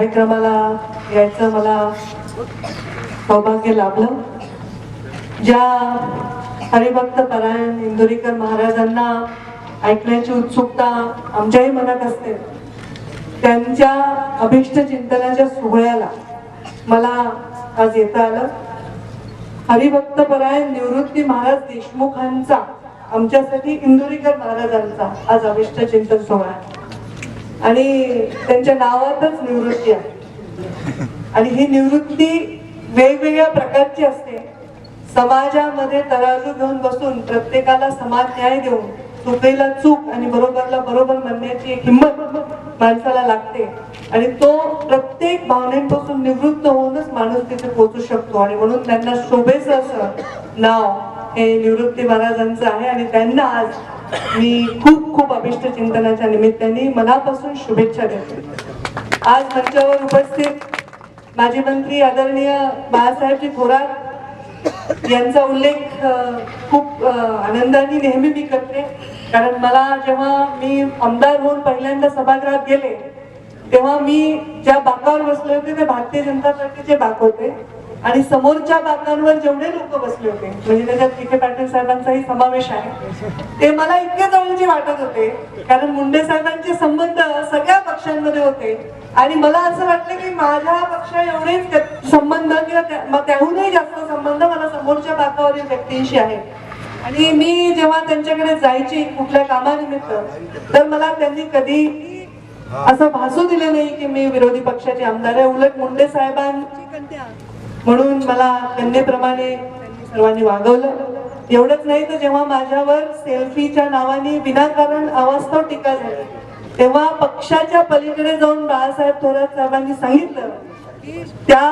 कार्यक्रमाला यायचं मला सौभाग्य लाभलं. ज्या हरिभक्त परायण इंदुरीकर महाराजांना ऐकण्याची उत्सुकता आमच्याही मनात असते. त्यांच्या अभिष्ट चिंतनाच्या सोहळ्याला मला आज येता आलं. हरिभक्त परायण निवृत्ती महाराज देशमुखांचा आमच्यासाठी इंदुरीकर महाराजांचा आज अभिष्ट चिंतन सोहळा आहे. आणि त्यांच्या नावातच निवृत्ती आहे. आणि ही निवृत्ती वेगवेगळ्या प्रकारची असते. समाजामध्ये तराजू घेऊन बसून प्रत्येकाला समाज न्याय देऊन चुकेला चूक आणि बरोबरला बरोबर म्हणण्याची एक हिंमत माणसाला लागते. आणि तो प्रत्येक भावनेपासून निवृत्त होऊनच माणूस तिथे पोहोचू शकतो. आणि म्हणून त्यांना शोभेचं असं नाव हे निवृत्ती महाराजांचं आहे. आणि त्यांना आज मी खूप खूप अभिष्ट चिंतनाच्या निमित्ताने मनापासून शुभेच्छा देते. आज मंचावर उपस्थित माजी मंत्री आदरणीय बाळासाहेबजी थोरात यांचा उल्लेख खूप आनंदाने नेहमी मी करते. कारण मला जेव्हा मी आमदार होऊन पहिल्यांदा सभागृहात गेले तेव्हा मी ज्या बाकावर बसले होते ते भारतीय जनता पार्टीचे बाक होते. आणि समोरच्या बाकांवर जेवढे लोक बसले होते म्हणजे त्याच्यात विखे पाटील साहेबांचाही समावेश आहे ते मला इतके जवळचे वाटत होते कारण मुंडे साहेबांचे संबंध सगळ्या पक्षांमध्ये होते. आणि मला असं वाटलं की माझ्या पक्षा एवढेच संबंध किंवा त्याहूनही जास्त संबंध मला समोरच्या बाकावरील व्यक्तींशी आहे आणि मी जेव्हा त्यांच्याकडे जायची कुठल्या कामानिमित्त तर मला त्यांनी कधी असं भासू दिलं नाही की मी विरोधी पक्षाचे आमदार आहे. उलट मुंडे साहेबांची कन्या म्हणून मला कन्येप्रमाणे त्यांनी सर्वांनी वागवलं. एवढंच नाही तर जेव्हा माझ्यावर सेल्फीच्या नावाने विनाकारण अवास्तव टीका झाली तेव्हा पक्षाच्या पलीकडे जाऊन बाळासाहेब थोरात साहेबांनी सांगितलं की त्या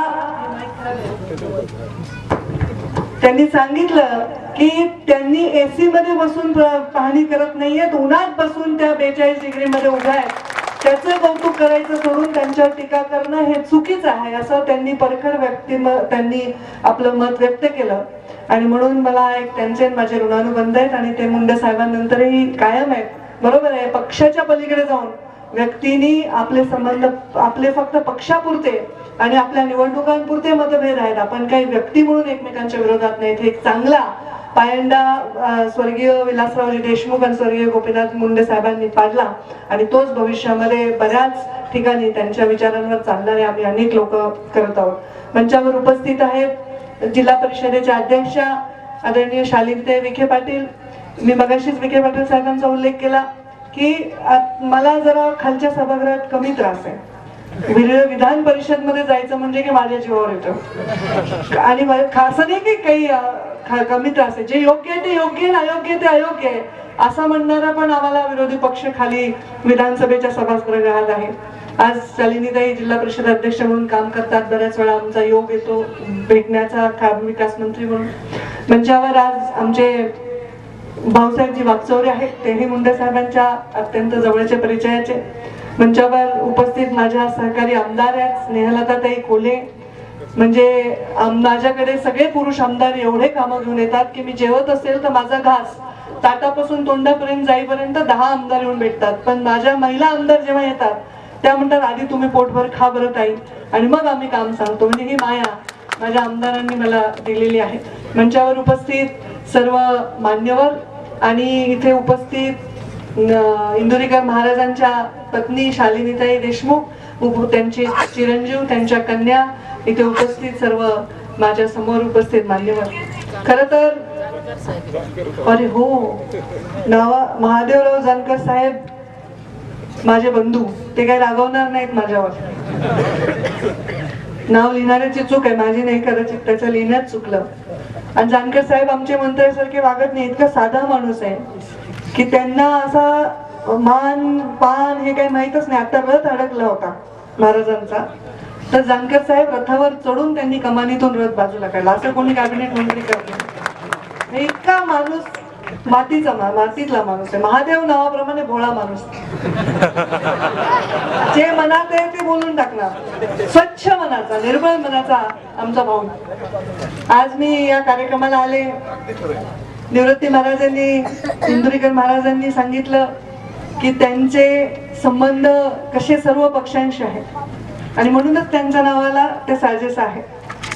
त्यांनी सांगितलं की त्यांनी एसी मध्ये बसून पाहणी करत नाहीयेत उन्हात बसून त्या बेचाळीस डिग्री मध्ये उभ्या आहेत. त्याचं कौतुक करायचं सोडून त्यांच्यावर टीका करणं हे चुकीचं आहे असं त्यांनी परखड व्यक्ती त्यांनी आपलं मत व्यक्त केलं. आणि म्हणून मला एक त्यांचे माझे ऋणानुबंध आहेत आणि ते मुंडे साहेबांनंतरही कायम आहेत. बरोबर आहे पक्षाच्या पलीकडे जाऊन व्यक्तींनी आपले संबंध आपले फक्त पक्षापुरते आणि आपल्या निवडणुकांपुरते मतभेद आहेत. आपण काही व्यक्ती म्हणून एकमेकांच्या विरोधात नाहीत. हे एक चांगला पायंडा स्वर्गीय विलासरावजी देशमुख आणि स्वर्गीय गोपीनाथ मुंडे साहेबांनी पाडला आणि तोच भविष्यामध्ये बऱ्याच ठिकाणी त्यांच्या विचारांवर चालणारे आम्ही अनेक लोक करत आहोत. मंचावर उपस्थित आहेत जिल्हा परिषदेच्या अध्यक्षा आदरणीय शालिनते विखे पाटील. मी मगाशीच विखे पाटील साहेबांचा उल्लेख केला की मला जरा खालच्या सभागृहात कमी त्रास आहे. विधान परिषदमध्ये जायचं म्हणजे की माझ्या जीवावर येतं. आणि खास नाही की काही कमी त्रास आहे. जे योग्य आहे ते योग्य आहे आणि अयोग्य आहे ते अयोग्य आहे. असं म्हणणारा पण आम्हाला विरोधी पक्ष खाली विधानसभेच्या सभागृहात आहे. आज शालिनीताई जिल्हा परिषद अध्यक्ष म्हणून काम करतात. बऱ्याच वेळा आमचा योग येतो. भेटण्याचा ग्राम विकास मंत्री म्हणून. मंचावर आज आमचे भाऊसाहेबजी वागचौरे आहेत. तेही मुंडे साहेबांच्या अत्यंत जवळचे परिचयाचे. मंचावर उपस्थित माझ्या सहकारी आमदार आहेत स्नेहलताताई कोले. म्हणजे माझ्याकडे सगळे पुरुष आमदार एवढे कामं घेऊन येतात की मी जेवत असेल तर माझा घास ताटापासून तोंडापर्यंत जाईपर्यंत दहा आमदार येऊन भेटतात. पण माझ्या महिला आमदार जेव्हा येतात त्या म्हणतात आधी तुम्ही पोटभर खा बरं ताई. आणि मग आम्ही काम सांगतो. म्हणजे ही माया माझ्या आमदारांनी मला दिलेली आहे. मंचावर उपस्थित सर्व मान्यवर आणि इथे उपस्थित इंदुरीकर महाराजांच्या पत्नी शालिनीताई देशमुख त्यांचे चिरंजीव त्यांच्या कन्या इथे उपस्थित सर्व माझ्यासमोर उपस्थित मान्यवर. खर तर अरे हो नावा महादेवराव जानकर साहेब माझे बंधू ते काही रागवणार नाहीत माझ्यावर. नाव लिहिणाऱ्याची चूक आहे माझी नाही कदाचित त्याचं लिहिण्यात चुकलं. आणि जानकर साहेब आमचे मंत्र्यासारखे वागत नाही इतका साधा माणूस आहे. की त्यांना असा मान पान हे काही माहीतच नाही. आता रथ अडकला होता महाराजांचा. तर जानकर साहेब रथावर चढून त्यांनी कमानीतून रथ बाजूला काढला. असं कोणी कॅबिनेट मंत्री करत इतका माणूस मातीचा मा- मातीतला माणूस आहे. महादेव नावाप्रमाणे भोळा माणूस. जे मनात आहे ते बोलून टाकणार. स्वच्छ मनाचा निर्मळ मनाचा आमचा भाऊ. आज मी या कार्यक्रमाला आले. निवृत्ती महाराजांनी इंदुरीकर महाराजांनी सांगितलं की त्यांचे संबंध कसे सर्व पक्षांशी आहेत. आणि म्हणूनच त्यांच्या नावाला ते साजेस आहे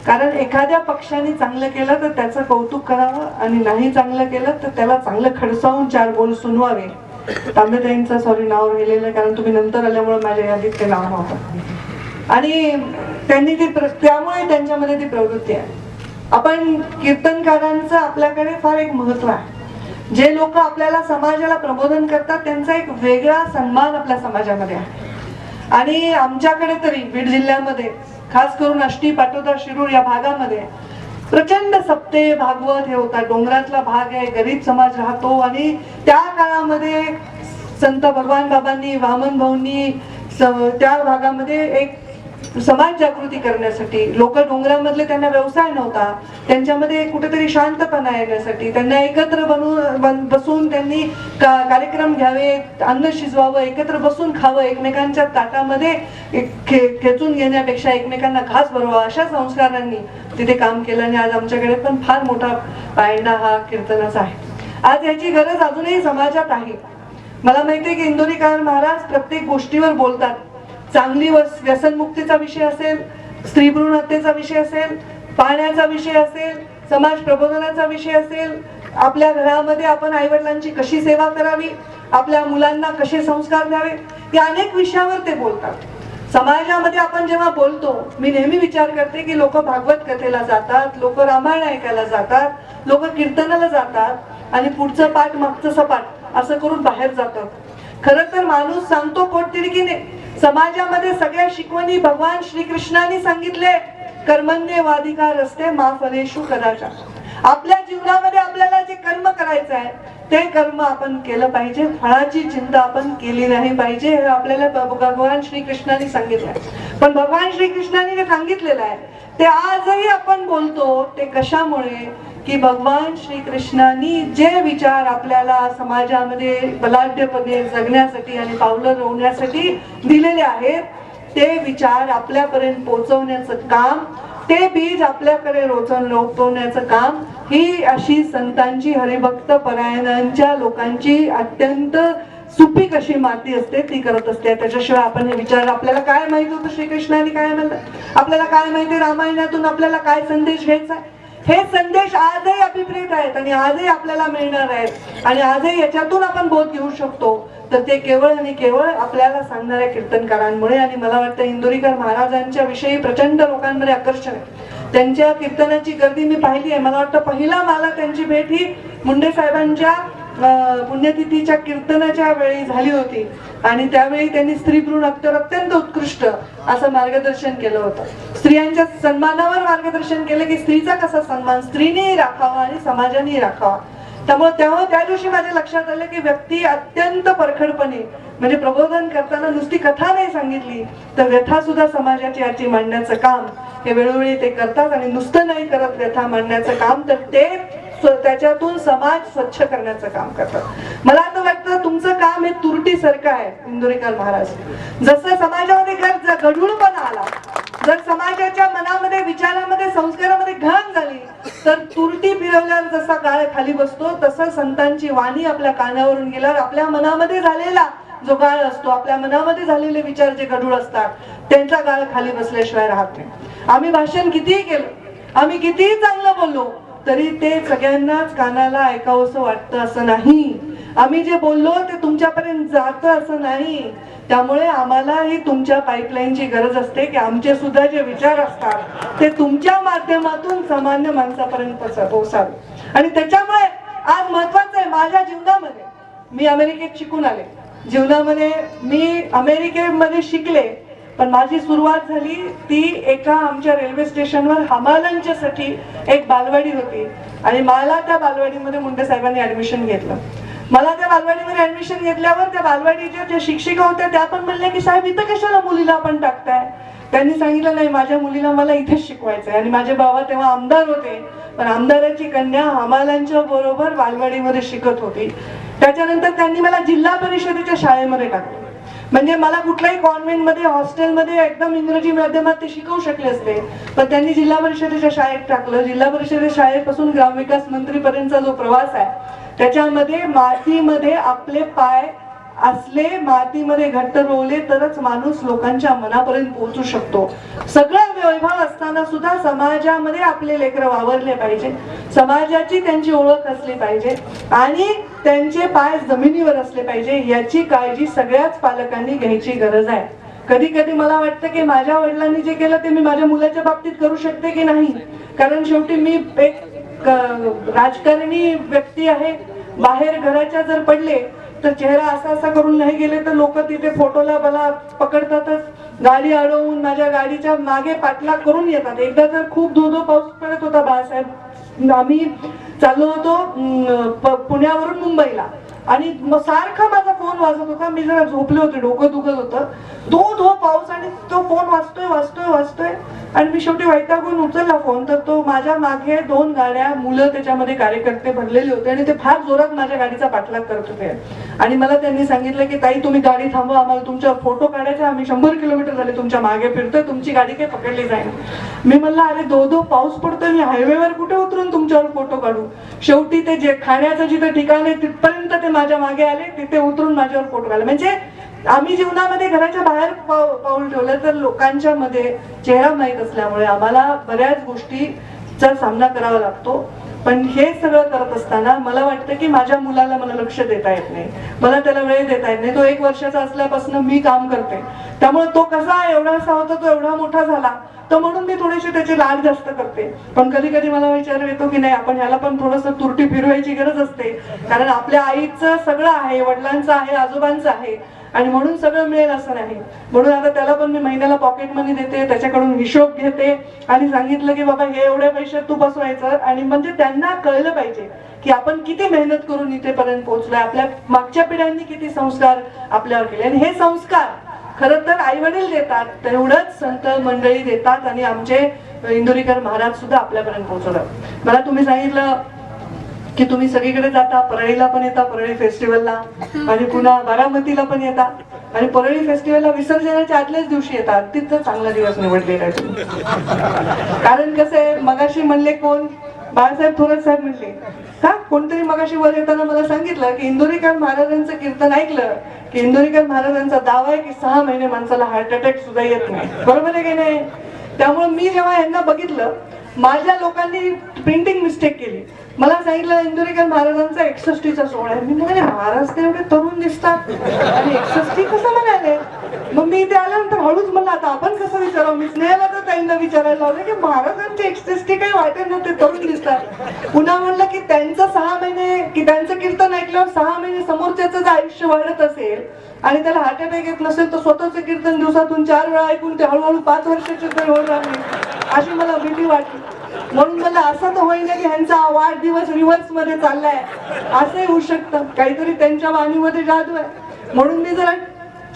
कारण एखाद्या पक्षाने चांगलं केलं तर त्याचं कौतुक करावं आणि नाही चांगलं केलं तर त्याला चांगलं खडसावून चार बोल सुनवावे. तांबेताईंचं सॉरी नाव राहिलेलं आहे, कारण तुम्ही नंतर आल्यामुळे माझ्या यादीत ते नाव नव्हतं. आणि त्यांनी ती प्र- त्यामुळे त्यांच्यामध्ये ती प्रवृत्ती आहे. आपण कीर्तनकारांचं आपल्याकडे फार एक महत्त्व आहे. जे लोक आपल्याला समाजाला प्रबोधन करतात त्यांचा एक वेगळा सन्मान आपल्या समाजामध्ये आहे. आणि आमच्याकडे तरी बीड जिल्ह्यामध्ये खास करून अष्टी पाटोदा शिरूर या भागामध्ये प्रचंड सप्ते भागवत हे होता डोंगरातला भाग आहे गरीब समाज राहतो आणि त्या काळामध्ये संत भगवान बाबांनी वामन भाऊंनी स- त्या भागामध्ये एक समाज जागृती करण्यासाठी. लोक डोंगरामधले त्यांना व्यवसाय नव्हता. त्यांच्यामध्ये कुठेतरी शांतपणा येण्यासाठी. त्यांना एकत्र बनून बन- बसून त्यांनी का- कार्यक्रम घ्यावे अन्न शिजवावं एकत्र बसून खावं एकमेकांच्या ताटामध्ये खे- खेचून घेण्यापेक्षा एकमेकांना घास भरवा अशा संस्कारांनी तिथे काम केलं आणि आज आमच्याकडे पण फार मोठा पायंडा हा कीर्तनाचा आहे. आज याची गरज अजूनही समाजात आहे. मला माहितीये की इंदोरीकर महाराज प्रत्येक गोष्टीवर बोलतात. चांगली वस- व्यसनमुक्तीचा विषय असेल स्त्री भ्रूण हत्येचा विषय असेल पाण्याचा विषय असेल समाज प्रबोधनाचा विषय असेल आपल्या घरामध्ये आपण आईवडिलांची कशी सेवा करावी आपल्या मुलांना कसे संस्कार द्यावे या अनेक विषयावर ते बोलतात. समाजामध्ये आपण जेव्हा बोलतो मी नेहमी विचार करते की लोक भागवत कथेला जातात लोक रामायण ऐकायला जातात लोक कीर्तनाला जातात आणि पुढचं पाठ मागचं सपाट असं करून बाहेर जातात. खरं तर माणूस सांगतो पोटतिडकीने समाजामध्ये सगळ्या शिकवणी भगवान श्रीकृष्णाने सांगितले. कर्मण्य वाधिकार असते मा फलेशु कदाचा. आपल्या जीवनामध्ये आपल्याला जे कर्म करायचं आहे ते कर्म आपण केलं पाहिजे. फळाची चिंता आपण केली नाही पाहिजे हे आपल्याला भगवान श्रीकृष्णाने सांगितलंय पण भगवान श्रीकृष्णाने जे सांगितलेलं आहे ते आजही आपण बोलतो ते कशामुळे? की भगवान श्रीकृष्णांनी जे विचार आपल्याला समाजामध्ये बलाढ्यपणे जगण्यासाठी आणि पावलं रोवण्यासाठी दिलेले आहेत ते विचार आपल्यापर्यंत पोहोचवण्याचं काम ते बीज आपल्याकडे रोचन रोपवण्याचं काम ही अशी संतांची हरिभक्त परायणांच्या लोकांची अत्यंत सुपीक अशी माती असते ती करत असते. त्याच्याशिवाय आपण हे विचार आपल्याला काय माहिती होतं श्रीकृष्णाने काय म्हणलं? आपल्याला काय माहिती? रामायणातून आपल्याला काय संदेश घ्यायचा आहे? हे संदेश आजही अभिप्रेत आहेत आणि आजही आपल्याला मिळणार आहेत. आणि आजही याच्यातून आपण बोध घेऊ शकतो. तर ते केवळ आणि केवळ आपल्याला सांगणाऱ्या कीर्तनकारांमुळे आणि मला वाटतं इंदुरीकर महाराजांच्या विषयी प्रचंड लोकांमध्ये आकर्षण आहे. त्यांच्या कीर्तनाची गर्दी मी पाहिली आहे. मला वाटतं पहिला मला त्यांची भेट ही मुंडे साहेबांच्या पुण्यतिथीच्या कीर्तनाच्या वेळी झाली होती. आणि त्यावेळी त्यांनी स्त्री भ्रूण हत्यावर अत्यंत उत्कृष्ट असं मार्गदर्शन केलं होतं. स्त्रियांच्या सन्मानावर मार्गदर्शन केलं की स्त्रीचा कसा सन्मान? स्त्रीनेही राखावा आणि समाजाने राखावा. त्यामुळे तेव्हा त्या दिवशी माझ्या लक्षात आलं की व्यक्ती अत्यंत परखडपणे म्हणजे प्रबोधन करताना नुसती कथा नाही सांगितली तर व्यथा सुद्धा समाजाची याची मांडण्याचं काम. हे वेळोवेळी ते करतात आणि नुसतं नाही करत व्यथा मांडण्याचं काम तर ते त्याच्यातून समाज स्वच्छ करण्याचं काम करतात. मला आता वाटतं तुमचं काम हे तुरटीसारखं आहे इंदोरीकर महाराज. जसं समाजामध्ये घर गढूळपणा आला जर समाजाच्या मनामध्ये विचारामध्ये संस्कारामध्ये घाण झाली तर तुरटी फिरवल्यावर जसा गाळ खाली बसतो तसं संतांची वाणी आपल्या कानावरून गेल्यावर आपल्या मनामध्ये झालेला जो गाळ असतो आपल्या मनामध्ये झालेले विचार जे गढूळ असतात त्यांचा गाळ खाली बसल्याशिवाय राहत नाही. आम्ही भाषण कितीही केलं आम्ही कितीही चांगलं बोललो तरी ते सगळ्यांनाच कानाला ऐकावंसं वाटतं असं नाही. आम्ही जे बोललो ते तुमच्यापर्यंत जातं असं नाही. त्यामुळे आम्हालाही तुमच्या पाईपलाईनची गरज असते की आमचे सुद्धा जे विचार असतात ते तुमच्या माध्यमातून सामान्य माणसापर्यंत पोहोचावे. आणि त्याच्यामुळे आज महत्वाचं आहे माझ्या जीवनामध्ये मी अमेरिकेत शिकून आले. जीवनामध्ये मी अमेरिकेमध्ये शिकले पण माझी सुरुवात झाली ती एका आमच्या रेल्वे स्टेशनवर हमालांच्यासाठी एक बालवाडी होती. आणि मला त्या बालवाडीमध्ये मुंडे साहेबांनी ऍडमिशन घेतलं. मला त्या बालवाडीमध्ये ऍडमिशन घेतल्यावर त्या बालवाडीच्या ज्या शिक्षिका होत्या त्या पण म्हणल्या की साहेब इथं कशाला मुलीला आपण टाकताय? त्यांनी सांगितलं नाही माझ्या मुलीला मला इथेच शिकवायचंय. आणि माझे बाबा तेव्हा आमदार होते पण आमदाराची कन्या हमालांच्या बरोबर बालवाडीमध्ये शिकत होती. त्याच्यानंतर त्यांनी मला जिल्हा परिषदेच्या शाळेमध्ये टाकलं. म्हणजे मला कुठल्याही कॉन्व्हेंटमध्ये हॉस्टेलमध्ये एकदम इंग्रजी माध्यमात ते शिकवू शकले असते पण त्यांनी जिल्हा परिषदेच्या शाळेत टाकलं. जिल्हा परिषदेच्या शाळेपासून ग्रामविकास मंत्रीपर्यंतचा जो प्रवास आहे त्याच्यामध्ये मातीमध्ये आपले पाय असले मातीमध्ये घट्ट रोवले तरच माणूस लोकांच्या मनापर्यंत पोहोचू शकतो. सगळं वैभव असताना सुद्धा समाजामध्ये आपले लेकरं वावरले पाहिजे. समाजाची त्यांची ओळख असली पाहिजे आणि त्यांचे पाय जमिनीवर असले पाहिजे याची काळजी सगळ्याच पालकांनी घ्यायची गरज आहे. कधी कधी मला वाटतं की माझ्या वडिलांनी जे केलं ते मी माझ्या मुलाच्या बाबतीत करू शकते की नाही? कारण शेवटी मी एक राजकारणी व्यक्ती आहे. बाहेर घराच्या जर पडले तर चेहरा असा असा करून नाही गेले तर लोक तिथे फोटोला मला पकडतातच. गाडी अडवून माझ्या गाडीच्या मागे पाठलाग करून येतात. एकदा तर खूप धो धो पाऊस पडत होता बाळासाहेब. आम्ही चाललो होतो पुण्यावरून मुंबईला. आणि सारखा माझा फोन वाजत होता. मी जरा झोपले होते डोकं दुखत होतं. धो धो पाऊस आणि तो फोन वाजतोय वाजतोय वाजतोय. आणि मी शेवटी वैतागून उचलला फोन तर तो माझ्या मागे दोन गाड्या मुलं त्याच्यामध्ये कार्यकर्ते भरलेले होते आणि ते फार जोरात माझ्या गाडीचा पाठलाग करत होते. आणि मला त्यांनी सांगितलं की ताई तुम्ही गाडी थांबवा आम्हाला तुमच्या फोटो काढायचे आम्ही शंभर किलोमीटर झाले तुमच्या मागे फिरतोय तुमची गाडी काही पकडली जाईल. मी म्हणलं अरे दो दो पाऊस पडतोय मी हायवेवर कुठे उतरून तुमच्यावर फोटो काढू? शेवटी ते जे खाण्याचं जिथं ठिकाण आहे तिथपर्यंत ते माझ्या मागे आले तिथे उतरून माझ्यावर फोटो काढले. म्हणजे आम्ही जीवनामध्ये घराच्या बाहेर पाऊल ठेवलं तर लोकांच्या मध्ये चेहरा माहीत असल्यामुळे आम्हाला बऱ्याच गोष्टीचा सामना करावा लागतो. पण हे सगळं करत असताना मला वाटतं की माझ्या मुलाला मला लक्ष देता येत नाही. मला त्याला वेळ देता येत नाही. तो एक वर्षाचा असल्यापासून मी काम करते. त्यामुळे तो कसा एवढासा होता तो एवढा मोठा झाला तर म्हणून मी थोडीशी त्याची लाड जास्त करते. पण कधी कधी मला विचार येतो की नाही आपण ह्याला पण थोडस तुरटी फिरवायची गरज असते. कारण आपल्या आईचं सगळं आहे वडिलांचं आहे आजोबांचं आहे. आणि म्हणून सगळं मिळेल असं नाही. म्हणून आता त्याला पण मी महिन्याला पॉकेट मनी देते त्याच्याकडून हिशोब घेते आणि सांगितलं की बाबा हे एवढ्या पैशात तू बसवायचं आणि म्हणजे त्यांना कळलं पाहिजे की आपण किती मेहनत करून इथेपर्यंत पोहोचलोय आपल्या मागच्या पिढ्यांनी किती संस्कार आपल्यावर केले. आणि हे संस्कार खर तर आई वडील देतात तेवढंच संत मंडळी देतात आणि आमचे इंदुरीकर महाराज सुद्धा आपल्यापर्यंत पोहोचवतात. मला तुम्ही सांगितलं की तुम्ही सगळीकडे जाता परळीला पण येता परळी फेस्टिवलला आणि पुन्हा बारामतीला पण येता. आणि परळी फेस्टिवलला विसर्जनाच्या आदल्याच दिवशी येतात. तिथं चांगला दिवस निवडलेला आहे. कारण कसं आहे मगाशी म्हणले कोण? बाळासाहेब थोरात साहेब म्हणले. का? कोणतरी मगाशी वर येताना मला सांगितलं की इंदोरीकर महाराजांचं कीर्तन ऐकलं. की इंदोरीकर महाराजांचा दावा आहे की सहा महिने माणसाला हार्ट अटॅक सुद्धा येत नाही. बरोबर आहे की नाही? त्यामुळे मी जेव्हा यांना बघितलं माझ्या लोकांनी प्रिंटिंग मिस्टेक केली. मला सांगितलं इंदुरीकर महाराजांचा एकसष्टीचा सोहळा आहे. मी म्हणाले महाराज ते एवढे तरुण दिसतात. आणि एकसष्टी कसं म्हणाले? मग मी इथे आल्यानंतर हळूच म्हणलं आता आपण कसं विचारावं? मी स्नेहाला तर त्यांना विचारायला लावलं की महाराजांची एकसष्टी काही वाटेल ना ते तरुण दिसतात. पुन्हा म्हणलं की त्यांचं सहा महिने की त्यांचं कीर्तन ऐकल्यावर सहा महिने समोरच्याचं जर आयुष्य वाढत असेल आणि त्याला हार्ट अटॅक येत नसेल तर स्वतःचं कीर्तन दिवसातून चार वेळा ऐकून ते हळूहळू पाच वर्षाचे तरी होणार नाही. अशी मला भीती वाटली. म्हणून मला असं तर होईना की ह्यांचा वाढदिवस रिव्हर्समध्ये चाललाय. असंही होऊ शकतं. काहीतरी त्यांच्या वाणीमध्ये जादू आहे. म्हणून मी जरा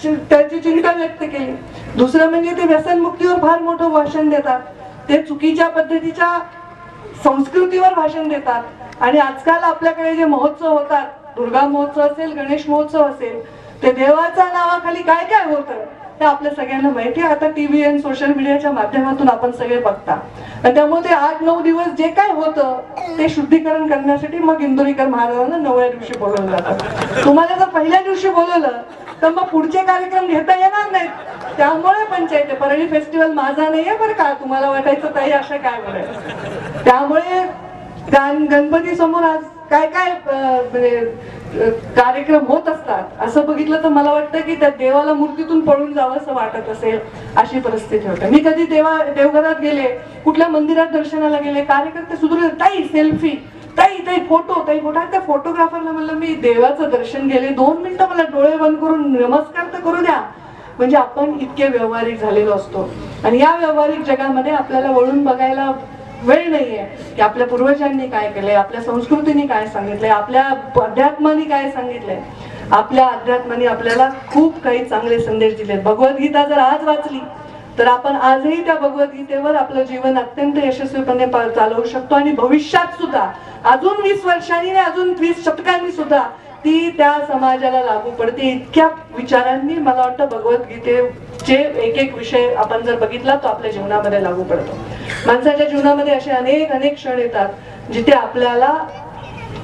चि- त्याची चिंता व्यक्त केली. दुसरं म्हणजे ते व्यसनमुक्तीवर फार मोठं भाषण देतात. ते चुकीच्या पद्धतीच्या संस्कृतीवर भाषण देतात. आणि आजकाल आपल्याकडे जे महोत्सव होतात दुर्गा महोत्सव असेल गणेश महोत्सव असेल ते देवाच्या नावाखाली काय काय होतं? हे आपल्या सगळ्यांना माहिती आहे. आता टीव्ही आणि सोशल मीडियाच्या माध्यमातून आपण सगळे बघता. आणि त्यामुळे ते आठ नऊ दिवस जे काय होतं ते शुद्धीकरण करण्यासाठी मग इंदोरीकर महाराजांना नवव्या दिवशी बोलवलं जातं. तुम्हाला जर पहिल्या दिवशी बोलवलं तर मग पुढचे कार्यक्रम घेता येणार नाहीत. त्यामुळे पंचायत परळी फेस्टिवल माझा नाहीये बरं का. तुम्हाला वाटायचं ताई अशा काय बरं त्यामुळे गणपती समोर आज काय काय म्हणजे, कार्यक्रम होत असतात असं बघितलं तर मला वाटतं की त्या देवाला मूर्तीतून पळून जावं असं वाटत असेल अशी परिस्थिती होते. मी कधी देवा देवघरात गेले कुठल्या मंदिरात दर्शनाला गेले कार्यकर्ते सुधरू ताई सेल्फी ताई ताई फोटो ताई फोटो त्या फोटोग्राफरला म्हणलं मी देवाचं दर्शन गेले दोन मिनिटं मला डोळे बंद करून नमस्कार तर करू द्या. म्हणजे आपण इतके व्यवहारिक झालेलो असतो. आणि या व्यवहारिक जगामध्ये आपल्याला वळून बघायला वेळ नाहीये की आपल्या पूर्वजांनी काय केलंय आपल्या संस्कृतीने काय सांगितलंय आपल्या अध्यात्माने काय सांगितलंय. आपल्या अध्यात्माने आपल्याला खूप काही चांगले संदेश दिले भगवद्गीता जर आज वाचली तर आपण आजही त्या भगवद्गीतेवर आपलं जीवन अत्यंत यशस्वीपणे चालवू शकतो आणि भविष्यात सुद्धा अजून वीस वर्षांनी अजून वीस शतकांनी सुद्धा ती त्या समाजाला लागू पडते. इतक्या विचारांनी मला वाटतं भगवद्गीतेचे एक एक विषय आपण जर बघितला तो आपल्या जीवनामध्ये लागू पडतो. माणसाच्या जीवनामध्ये असे अनेक अनेक क्षण येतात जिथे आपल्याला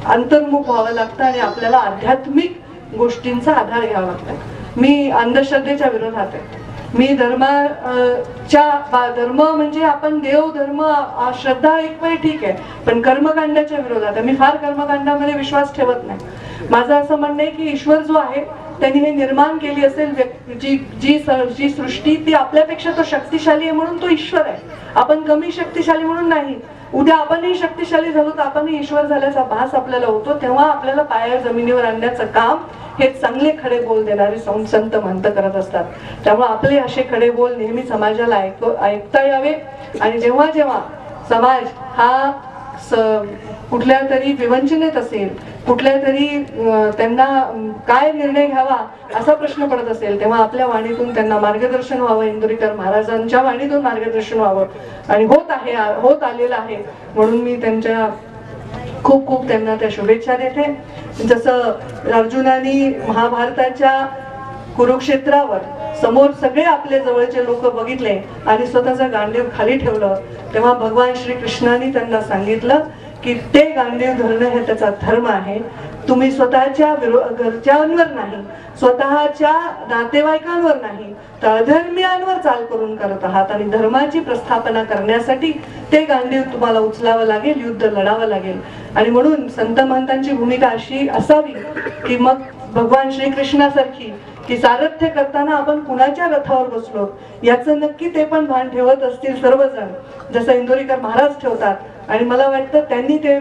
अंतर्मुख व्हावं लागतं आणि आपल्याला आध्यात्मिक गोष्टींचा आधार घ्यावा लागतो. मी अंधश्रद्धेच्या विरोधात आहे. मी धर्माच्या धर्म म्हणजे आपण देव धर्म श्रद्धा एक वेळ ठीक आहे पण कर्मकांडाच्या विरोधात मी फार कर्मकांडामध्ये विश्वास ठेवत नाही. माझं असं म्हणणं आहे की ईश्वर जो आहे त्यांनी हे निर्माण केली असेल व्यक्ती- जी जी जी सृष्टी ती आपल्यापेक्षा तो शक्तिशाली आहे म्हणून तो ईश्वर आहे. आपण कमी शक्तिशाली म्हणून नाही. उद्या आपणही शक्तिशाली झालो तर आपणही ईश्वर झाल्याचा भास आपल्याला होतो. तेव्हा आपल्याला पाया जमिनीवर आणण्याचं काम हे चांगले खडे बोल देणारे संत मंत करत असतात. त्यामुळे आपले असे खडे बोल नेहमी समाजाला ऐक ऐकता यावे. आणि जेव्हा जेव्हा समाज हा स- कुठल्या तरी विवंचनेत असेल कुठल्या तरी त्यांना काय निर्णय घ्यावा असा प्रश्न पडत असेल तेव्हा आपल्या वाणीतून त्यांना मार्गदर्शन व्हावं इंदुरीकर महाराजांच्या वाणीतून मार्गदर्शन व्हावं. आणि होत आहे होत आलेलं आहे. म्हणून मी त्यांच्या खूप खूप त्यांना त्या शुभेच्छा देते. जसं अर्जुनानी महाभारताच्या कुरुक्षेत्रावर समोर सगळे आपले जवळचे लोक बघितले आणि स्वतःचं गांडीव खाली ठेवलं तेव्हा भगवान श्री कृष्णाने त्यांना सांगितलं की ते गांधीव धरणं हे त्याचा धर्म आहे. तुम्ही स्वतःच्या घरच्यांवर नाही. स्वतःच्या नातेवाईकांवर नाही. तर अधर्मियांवर चाल करून करत आहात आणि धर्माची प्रस्थापना करण्यासाठी ते गांधीव तुम्हाला उचलावं लागेल युद्ध लढावं लागेल. आणि म्हणून संत महंतांची भूमिका अशी असावी की मग भगवान श्रीकृष्णासारखी की सारथ्य करताना आपण कुणाच्या रथावर बसलो? याचं नक्की ते पण भान ठेवत असतील सर्वजण. जसं इंदोरीकर महाराज ठेवतात आणि मला वाटतं त्यांनी ते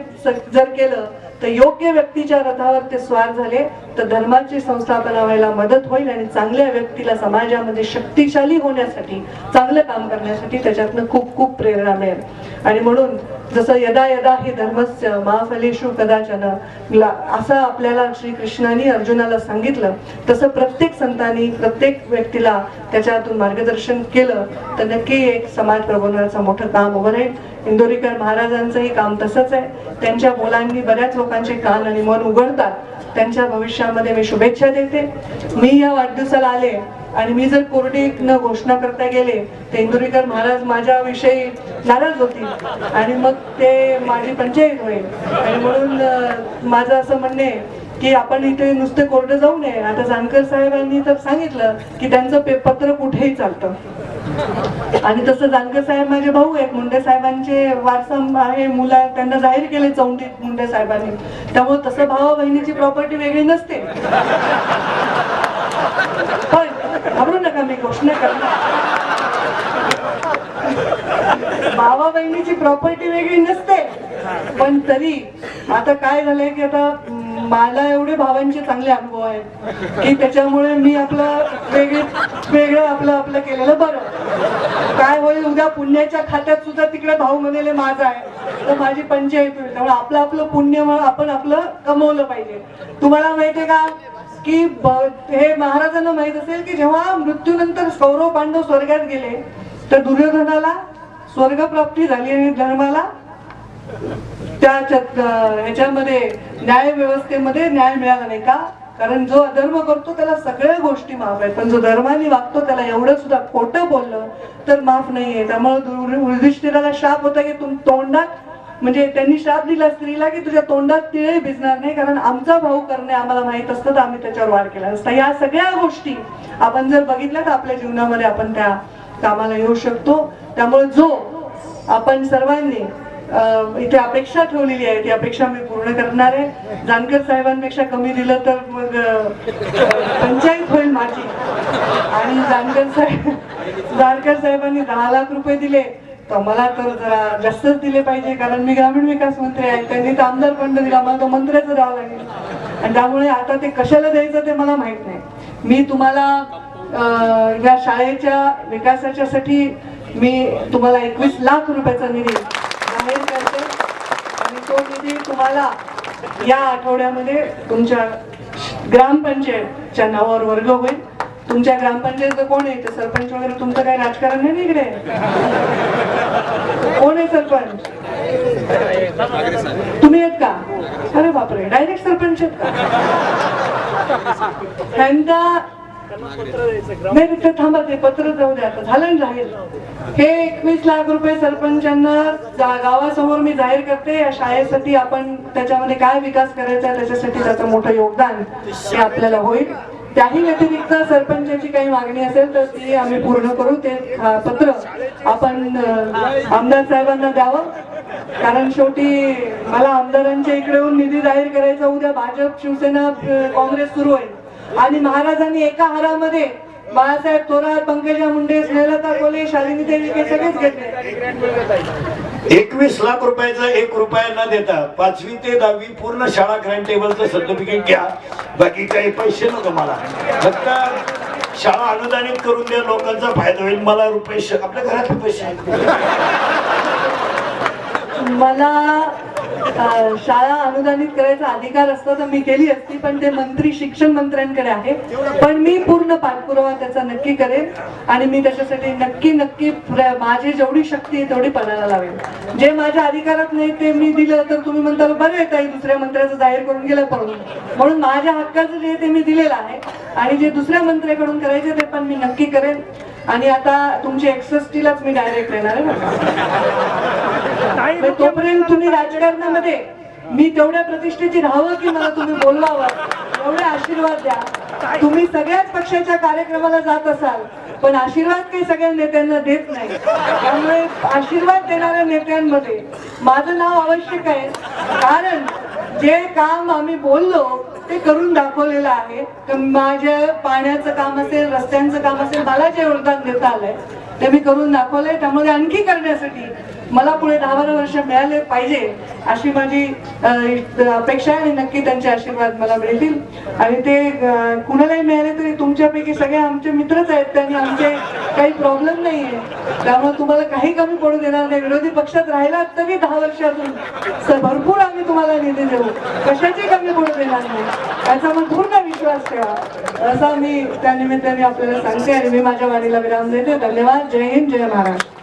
जर केलं तर योग्य व्यक्तीच्या रथावर ते स्वार झाले. तर धर्माची संस्थापना व्हायला मदत होईल आणि चांगल्या व्यक्तीला समाजामध्ये शक्तिशाली होण्यासाठी चांगलं काम करण्यासाठी त्याच्यातनं खूप खूप प्रेरणा मिळेल. आणि म्हणून जसं यदा यदा हे धर्मस्य महाफलेशु कदाचन असं आपल्याला श्रीकृष्णाने अर्जुनाला सांगितलं तसं प्रत्येक संतांनी प्रत्येक व्यक्तीला त्याच्यातून मार्गदर्शन केलं तर नक्की एक समाज प्रबोधनाचं मोठं काम उभं राहील. इंदोरीकर महाराजांचंही काम तसंच आहे. त्यांच्या मुलांनी बऱ्याच लोकांचे कान आणि मन उघडतात. त्यांच्या भविष्य भविष्यामध्ये मी शुभेच्छा देते. मी या वाढदिवसाला आले आणि मी जर कोरडी न घोषणा करता गेले तर इंदुरीकर महाराज माझ्याविषयी नाराज होतील आणि मग ते माझी पंचायत होईल. आणि म्हणून माझं असं म्हणणे की आपण इथे नुसते कोरडं जाऊ नये. आता जानकर साहेबांनी तर सांगितलं की त्यांचं पे पत्र कुठेही चालतं. आणि तसं जानकर साहेब माझे भाऊ आहेत. मुंडे साहेबांचे वारसा आहे मुला त्यांना जाहीर केले चौंडीत मुंडे साहेबांनी. त्यामुळे तसं भावा बहिणीची प्रॉपर्टी वेगळी नसते. पण घाबरू नका मी घोषणा करणार. भावा बहिणीची प्रॉपर्टी वेगळी नसते. पण तरी आता काय झालंय की आता मला एवढे भावांचे चांगले अनुभव आहेत की त्याच्यामुळे मी आपलं वेगळे वेगळं आपलं आपलं केलेलं बरं. काय होईल उद्या पुण्याच्या खात्यात सुद्धा तिकडे भाऊ म्हणाले माझा आहे. तर माझी पंचायत होईल. त्यामुळे आपलं आपलं पुण्य आपण आपलं कमवलं पाहिजे. तुम्हाला माहितीये का की हे महाराजांना माहीत असेल की जेव्हा मृत्यूनंतर सौरव पांडव स्वर्गात गेले तर दुर्योधनाला स्वर्गप्राप्ती झाली आणि धर्माला त्या ह्याच्यामध्ये न्याय व्यवस्थेमध्ये न्याय मिळाला नाही का? कारण जो अधर्म करतो त्याला सगळ्या गोष्टी माफ आहेत. पण जो धर्माने वागतो त्याला एवढं सुद्धा खोटं बोललं तर माफ नाहीये. त्यामुळे युधिष्ठिराला शाप होता की तुम तोंडात म्हणजे त्यांनी श्राप दिला स्त्रीला की तुझ्या तोंडात तिळे भिजणार नाही. कारण आमचा भाऊ करणे आम्हाला माहीत असतं तर आम्ही त्याच्यावर वार केला असता. या सगळ्या गोष्टी आपण जर बघितल्या तर आपल्या जीवनामध्ये आपण त्या कामाला येऊ शकतो. त्यामुळे जो आपण सर्वांनी इथे अपेक्षा ठेवलेली आहे. ती अपेक्षा मी पूर्ण करणार आहे. जानकर साहेबांपेक्षा कमी दिलं तर मग पंचायत होईल माझी. आणि जानकर साहेब जानकर साहेबांनी दहा लाख रुपये दिले. तर मला तर जरा जास्तच दिले पाहिजे कारण मी ग्रामीण विकास मंत्री आहे. त्यांनी तर आमदार फंड दिला. मला तो मंत्र्याचं द्यावं लागेल. आणि त्यामुळे आता ते कशाला द्यायचं ते मला माहीत नाही. मी तुम्हाला या शाळेच्या विकासाच्यासाठी मी तुम्हाला एकवीस लाख रुपयाचा निधी जाहीर करते आणि तो निधी तुम्हाला या आठवड्यामध्ये तुमच्या ग्रामपंचायतच्या नावावर वर्ग होईल. तुमच्या ग्रामपंचायतचं कोण आहे? ते सरपंच वगैरे तुमचं काही राजकारण नाही ना इकडे कोण आहे सरपंच? तुम्ही आहेत का? अरे बापरे डायरेक्ट सरपंच आहेत का? त्यांचा नाही नाही, ते थांबा ते पत्र जाऊ द्या आता. झालं जाहीर? हे एकवीस लाख रुपये सरपंचांना जा- गावासमोर मी जाहीर करते. या शाळेसाठी आपण त्याच्यामध्ये काय विकास करायचा आहे त्याच्यासाठी त्याचं मोठं योगदान हे आपल्याला होईल. त्याही व्यतिरिक्त सरपंचाची काही मागणी असेल तर ती आम्ही पूर्ण करू. ते पत्र आपण आमदार साहेबांना द्यावं. कारण शेवटी मला आमदारांच्या इकडे येऊन निधी जाहीर करायचा. उद्या भाजप शिवसेना काँग्रेस सुरू होईल. आणि महाराजांनी एका हारामध्ये बाळासाहेब थोरात पंकजा मुंडे स्नेहलता कोले शालिनी देवी हे सगळेच घेतले. एकवीस लाख रुपयाचा एक रुपया न देता पाचवी ते दहावी पूर्ण शाळा क्राईम टेबलचं सर्टिफिकेट घ्या. बाकी काही पैसे नको मला. फक्त शाळा अनुदानित करून द्या लोकांचा फायदा होईल. मला रुपये आपल्या घरातले पैसे. मला शाळा अनुदानित करायचा अधिकार असतो तर मी केली असती पण ते मंत्री शिक्षण मंत्र्यांकडे आहे. पण मी पूर्ण पाठपुरावा त्याचा नक्की करेन आणि मी त्याच्यासाठी नक्की नक्की माझी जेवढी शक्ती आहे तेवढी पणाला लावेल जे माझ्या अधिकारात नाही ते मी दिलं तर तुम्ही म्हणता बरं आहे ताई दुसऱ्या मंत्र्याचं जाहीर करून गेलं पडून म्हणून माझ्या हक्काचं जे ते मी दिलेलं आहे आणि जे दुसऱ्या मंत्र्याकडून करायचे ते पण मी नक्की करेन. आणि आता तुमची एक्सएसटीलाच मी डायरेक्ट येणार आहे तोपर्यंत तुम्ही राजकारणामध्ये मी तेवढ्या प्रतिष्ठेची राहावं की मला तुम्ही बोलवावं एवढे आशीर्वाद द्या. तुम्ही सगळ्याच पक्षाच्या कार्यक्रमाला जात असाल पण आशीर्वाद काही सगळ्या नेत्यांना देत नाही. त्यामुळे आशीर्वाद देणाऱ्या नेत्यांमध्ये माझं नाव आवश्यक आहे. कारण जे काम आम्ही बोललो ते करून दाखवलेलं आहे. तर माझ्या पाण्याचं काम असेल रस्त्यांचं काम असेल मला जे योगदान देता आलंय ते मी करून दाखवलंय. त्यामुळे आणखी करण्यासाठी मला पुढे दहा बारा वर्ष मिळाले पाहिजे अशी माझी अपेक्षा आहे आणि नक्की त्यांचे आशीर्वाद मला मिळतील. आणि ते कुणालाही मिळाले तरी तुमच्यापैकी सगळे आमचे मित्रच आहेत त्यांनी आमचे काही प्रॉब्लेम नाहीये. त्यामुळे तुम्हाला काही कमी पडू देणार नाही. विरोधी पक्षात राहिलात तरी दहा वर्ष भरपूर आम्ही तुम्हाला निधी देऊ. कशाची कमी पडू देणार नाही? याचा मग पूर्ण विश्वास ठेवा. असा मी त्या निमित्ताने आपल्याला सांगते आणि मी माझ्या वाणीला विराम देते. धन्यवाद. जय हिंद जय महाराष्ट्र.